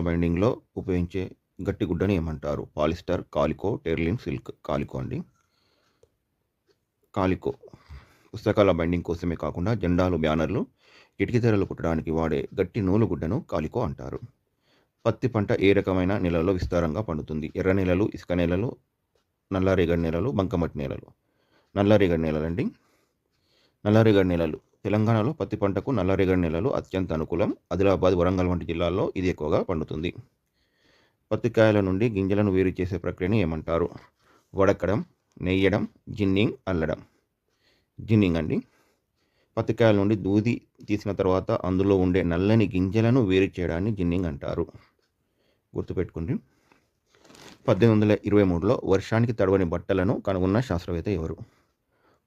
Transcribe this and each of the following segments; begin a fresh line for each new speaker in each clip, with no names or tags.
బైండింగ్లో ఉపయోగించే గట్టి గుడ్డని ఏమంటారు? Polyester కాలికో టెర్లిన్ silk. కాలికో అండి. కాలికో. పుస్తకాల బైండింగ్ కోసమే కాకుండా జెండాలు బ్యానర్లు కిటికీ తెరలు కుట్టడానికి వాడే గట్టి నూలు గుడ్డను కాలికో అంటారు. పత్తి పంట ఏ రకమైన నెలలో విస్తారంగా పండుతుంది? ఎర్ర నేలలు ఇసుక నేలలు నల్లరేగడి నేలలు బంకమట్టి నేలలు. నల్లరేగడి నేలలండి. నల్లరేగడి నేలలు. తెలంగాణలో పత్తి పంటకు నల్లరేగడి నెలలు అత్యంత అనుకూలం. ఆదిలాబాద్ వరంగల్ వంటి జిల్లాల్లో ఇది ఎక్కువగా పండుతుంది. పత్తికాయల నుండి గింజలను వేరు చేసే ప్రక్రియని ఏమంటారు? వడకడం నెయ్యడం జిన్నింగ్ అల్లడం. జిన్నింగ్ అండి. పత్తికాయల నుండి దూది తీసిన తర్వాత అందులో ఉండే నల్లని గింజలను వేరు చేయడాన్ని జిన్నింగ్ అంటారు. గుర్తుపెట్టుకోండి. పద్దెనిమిది వందల ఇరవై మూడులో వర్షానికి తడవని బట్టలను కనుగొన్న శాస్త్రవేత్త ఎవరు?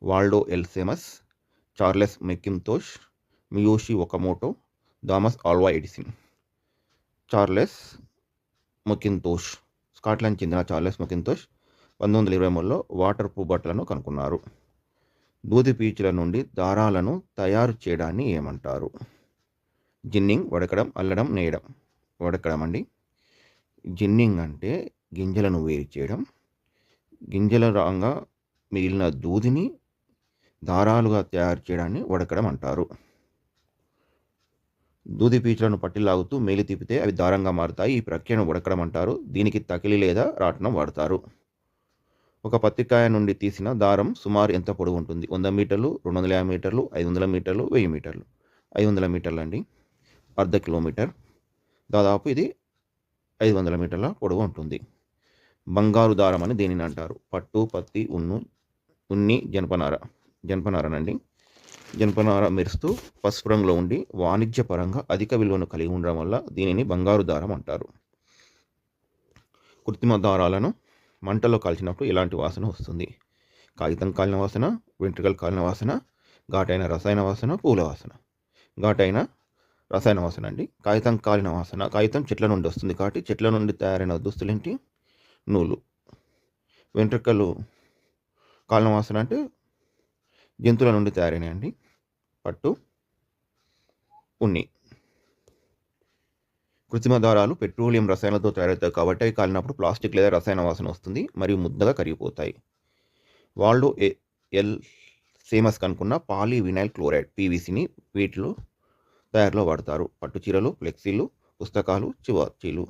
Waldo ఎల్సెమస్ Charles Macintosh Miyoshi Okamoto Thomas Alva Edison Charles Macintosh Scotland చెందిన చార్లెస్ మొకింతోష్ పంతొమ్మిది వందల ఇరవై మూడులో వాటర్ ప్రూఫ్ బట్టలను కనుక్కున్నారు. దూది పీచుల నుండి దారాలను తయారు చేయడాన్ని ఏమంటారు? జిన్నింగ్ వడకడం అల్లడం నేయడం. వడకడం అండి. జిన్నింగ్ అంటే గింజలను వేరు చేయడం. గింజల రాగా మిగిలిన దూదిని దారాలుగా తయారు చేయడాన్ని వడకడం అంటారు. దూది పీచులను పట్టిలాగుతూ మేలు తిప్పితే అవి దారంగా మారుతాయి. ఈ ప్రక్రియను ఉడకడం అంటారు. దీనికి తకిలి లేదా రాట్నం వాడతారు. ఒక పత్తికాయ నుండి తీసిన దారం సుమారు ఎంత పొడవు ఉంటుంది? వంద మీటర్లు రెండు వందల యాభై మీటర్లు ఐదు వందల మీటర్లు వెయ్యి మీటర్లు? ఐదు వందల మీటర్లు అండి. అర్ధ కిలోమీటర్. దాదాపు ఇది ఐదు వందల మీటర్ల పొడవు ఉంటుంది. బంగారు దారం అని దీనిని అంటారు. పట్టు పత్తి ఉన్ను ఉన్ని జనపనార. జనపనారనండి. జనపనార మెరుస్తూ పసుపు రంగులో ఉండి వాణిజ్యపరంగా అధిక విలువను కలిగి ఉండడం వల్ల దీనిని బంగారు దారం అంటారు. కృత్రిమ దారాలను మంటలో కాల్చినప్పుడు ఇలాంటి వాసన వస్తుంది? కాగితం కాలిన వాసన వెంట్రుకలు కాలిన వాసన ఘాటైన రసాయన వాసన పూల వాసన. ఘాటైన రసాయన వాసన అండి కాగితం కాలిన వాసన. కాగితం చెట్ల నుండి వస్తుంది కాబట్టి చెట్ల నుండి తయారైన దుస్తులేంటి? నూలు. వెంట్రుకలు కాలిన వాసన అంటే జంతువుల నుండి తయారైనాయండి. పట్టు ఉన్ని. కృత్రిమ దారాలు పెట్రోలియం రసాయనాలతో తయారవుతాయి కాబట్టి అవి కాలినప్పుడు ప్లాస్టిక్ లేదా రసాయన వాసన వస్తుంది మరియు ముద్దగా కరిగిపోతాయి. వాళ్ళు ఎల్ సేమస్ కనుక్కున్న పాలీ వినైల్ క్లోరైడ్ పీవీసీని వీటిలో తయారులో వాడతారు. పట్టు చీరలు ఫ్లెక్సీలు పుస్తకాలు చివాచీలు.